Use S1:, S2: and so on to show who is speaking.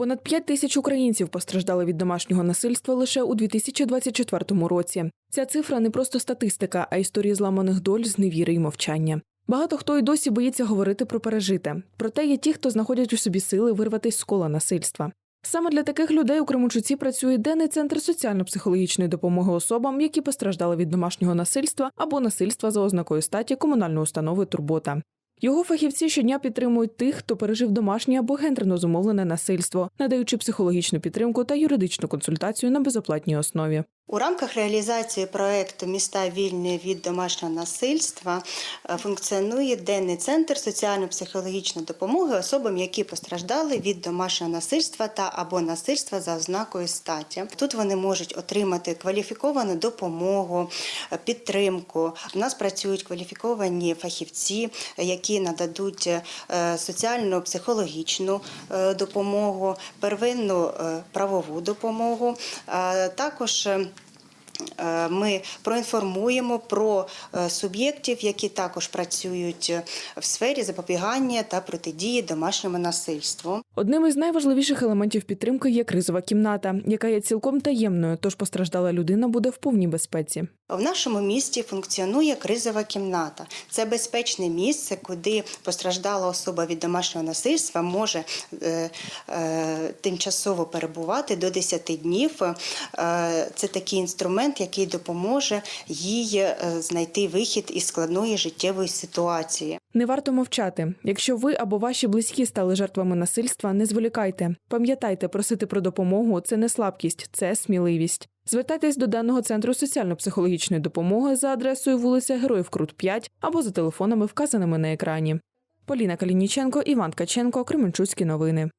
S1: Понад 5 тисяч українців постраждали від домашнього насильства лише у 2024 році. Ця цифра не просто статистика, а історії зламаних доль, зневіри й мовчання. Багато хто й досі боїться говорити про пережите. Проте є ті, хто знаходять у собі сили вирватися з кола насильства. Саме для таких людей у Кременчуці працює денний центр соціально-психологічної допомоги особам, які постраждали від домашнього насильства або насильства за ознакою статі комунальної установи Турбота. Його фахівці щодня підтримують тих, хто пережив домашнє або гендерно зумовлене насильство, надаючи психологічну підтримку та юридичну консультацію на безоплатній основі.
S2: У рамках реалізації проекту Міста вільні від домашнього насильства е, функціонує денний центр соціально-психологічної допомоги особам, які постраждали від домашнього насильства та або насильства за ознакою статі. Тут вони можуть отримати кваліфіковану допомогу, е, підтримку. У нас працюють кваліфіковані фахівці, які нададуть е, соціально-психологічну е, допомогу, первинну правову допомогу. Також Ми проінформуємо про е, суб'єктів, які також працюють е, в сфері запобігання та протидії домашньому насильству.
S1: Одним із найважливіших елементів підтримки є кризова кімната, яка є цілком таємною, тож постраждала людина буде в повній безпеці.
S2: В нашому місті функціонує кризова кімната. Це безпечне місце, куди постраждала особа від домашнього насильства може е, е, тимчасово перебувати до 10 днів. Е, це такий інструмент, який допоможе їй е, знайти вихід із складної життєвої ситуації.
S1: Не варто мовчати. Якщо ви або ваші близькі стали жертвами насильства, не зволікайте. Пам'ятайте, просити про допомогу це не слабкість, це сміливість. Звертайтесь до даного центру соціально-психологічної допомоги за адресою вулиця Героїв Крут 5 або за телефонами, вказаними на екрані. Поліна Калініченко, Іван Ткаченко, Кременчуцькі новини.